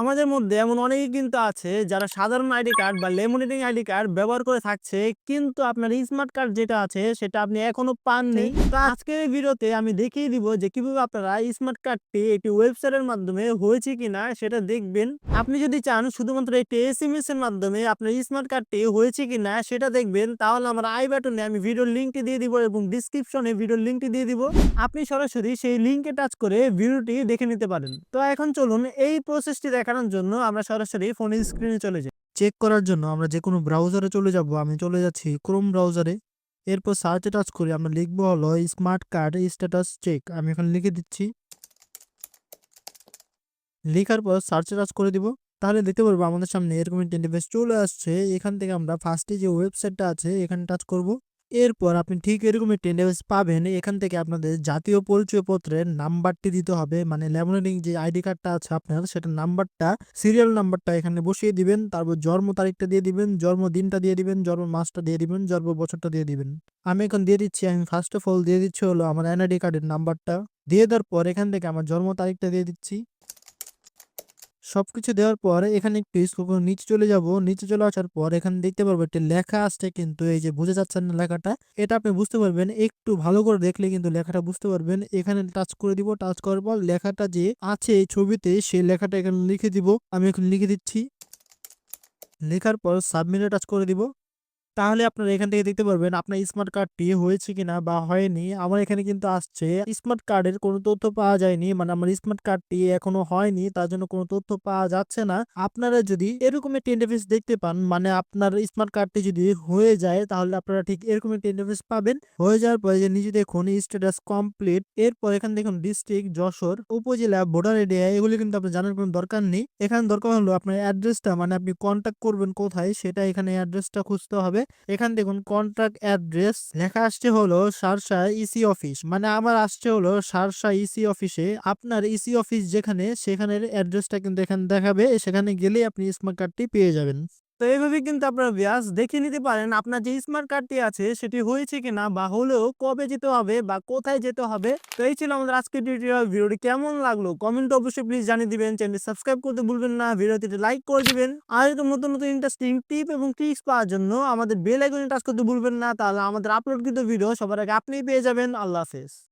আমাদের মধ্যে এমন অনেকেই কিন্তু আছে যারা সাধারণ আইডি কার্ড বা লেমিনেটিং আইডি কার্ড ব্যবহার করে থাকছে। কিন্তু আপনার স্মার্ট কার্ড যেটা আছে সেটা আপনি এখনও পাননি। তো আজকের এই ভিডিওতে আমি দেখিয়ে দিব যে কীভাবে আপনারা স্মার্ট কার্ডটি একটি ওয়েবসাইটের মাধ্যমে হয়েছে কিনা সেটা দেখবেন। আপনি যদি চান শুধুমাত্র একটি এসএমএস এর মাধ্যমে আপনার স্মার্ট কার্ডটি হয়েছে কিনা সেটা দেখবেন তাহলে আমার আই বাটনে আমি ভিডিওর লিঙ্কটি দিয়ে দিব এবং ডিসক্রিপশনে ভিডিওর লিঙ্কটি দিয়ে দিব। আপনি সরাসরি সেই লিঙ্কে টাচ করে ভিডিওটি দেখে নিতে পারেন। তো এখন চলুন এই প্রসেসটি দেখানোর জন্য আমরা সরাসরি ফোনের স্ক্রিনে চলে যাই। চেক করার জন্য আমরা যে কোনো ব্রাউজারে চলে যাব, আমি চলে যাচ্ছি ক্রোম ব্রাউজারে এরপর সার্চে টাচ করি, আমরা লিখব হলো স্মার্ট কার্ড স্ট্যাটাস চেক আমি এখন লিখে দিচ্ছি। লেখার পর সার্চে টাচ করে দিব, তাহলে দেখতে পারব আমাদের সামনে এরকম একটা ইন্টারফেস চলে আসছে। এখান থেকে আমরা ফার্স্টে যে ওয়েবসাইটটা আছে, এখানে টাচ করব। এরপর আপনি ঠিক এরকম একটা ইন্টারফেস পাবেন। এখান থেকে আপনাদের জাতীয় পরিচয়পত্রের নাম্বারটি দিতে হবে। মানে ল্যামিনেটিং যে আইডি কার্ডটা আছে আপনার সেটার নাম্বারটা সিরিয়াল নাম্বারটা এখানে বসিয়ে দিবেন। তারপর জন্ম তারিখটা দিয়ে দিবেন জন্মদিনটা দিয়ে দিবেন, জন্ম মাসটা দিয়ে দিবেন, জন্ম বছরটা দিয়ে দিবেন। আমি এখন দিয়ে দিচ্ছি, আমি ফার্স্ট অফ অল দিয়ে দিচ্ছি হলো আমার এনআইডি কার্ডের নাম্বারটা। দিয়ে দেওয়ার পর এখান থেকে আমার জন্ম তারিখটা দিয়ে দিচ্ছি। সবকিছু দেওয়ার পর এখানে একটু স্ক্রল করে নিচে চলে যাব। নিচে চলে আসার পর এখানে দেখতে পারব একটি লেখা আসছে কিন্তু এই যে বুঝে যাচ্ছেন না লেখাটা, এটা আপনি বুঝতে পারবেন। একটু ভালো করে দেখলে কিন্তু লেখাটা বুঝতে পারবেন। এখানে টাচ করে দিব। টাচ করার পর লেখাটা যে আছে এই ছবিতে সেই লেখাটা এখানে লিখে দিব। আমি এখন লিখে দিচ্ছি। লেখার পর সাবমিটে টাচ করে দিব। তাহলে আপনারা এখান থেকে দেখতে পারবেন আপনার স্মার্ট কার্ডটি হয়েছে কিনা বা হয়নি। আমার এখানে কিন্তু আসছে স্মার্ট কার্ডের কোনো তথ্য পাওয়া যায়নি মানে আমার স্মার্ট কার্ডটি এখনও হয়নি, তার জন্য কোনো তথ্য পাওয়া যাচ্ছে না। আপনারা যদি এরকম একটি ইন্টারফেস দেখতে পান মানে আপনার স্মার্ট কার্ডটি যদি হয়ে যায়, তাহলে আপনারা ঠিক এরকম একটি ইন্টারফেস পাবেন। হয়ে যাওয়ার পরে যে নিজে দেখুন স্ট্যাটাস কমপ্লিট এরপর এখানে দেখুন ডিস্ট্রিক্ট যশোর, উপজেলা ভোটার এরিয়া এগুলি কিন্তু আপনার জানার কোনো দরকার নেই। এখানে দরকার হলো আপনার অ্যাড্রেসটা মানে আপনি কন্ট্যাক্ট করবেন কোথায়, সেটা এখানে অ্যাড্রেসটা খুঁজতে হবে। এখান দেখুন কন্ট্রাক্ট অ্যাড্রেস লেখা আসছে হলো সারসা ইসি অফিস মানে আমার আসছে হলো সারসা ইসি অফিসে আপনার ইসি অফিস যেখানে, সেখানের অ্যাড্রেসটা কিন্তু এখানে দেখাবে। সেখানে গেলে আপনি স্মার্ট কার্ডটি পেয়ে যাবেন। তো এইভাবে কিন্তু আপনারা ব্যাস দেখে নিতে পারেন আপনার যে স্মার্ট কার্ডটি আছে সেটি হয়েছে কিনা বা হলেও কবে যেতে হবে বা কোথায় যেতে হবে। তো এই ছিল আমাদের আজকের টিউটোরিয়াল ভিডিওটি কেমন লাগল কমেন্ট অবশ্যই প্লিজ জানিয়ে দিবেন। চ্যানেলটি সাবস্ক্রাইব করতে ভুলবেন না। ভিডিওটি লাইক করে দিবেন। আর এরকম নতুন নতুন ইন্টারেস্টিং টিপ এবং ট্রিক্স পাওয়ার জন্য আমাদের বেল আইকনে টাচ করতে ভুলবেন না। তাহলে আমাদের আপলোডকৃত ভিডিও সবার আগে আপনিই পেয়ে যাবেন। আল্লাহ হাফেজ।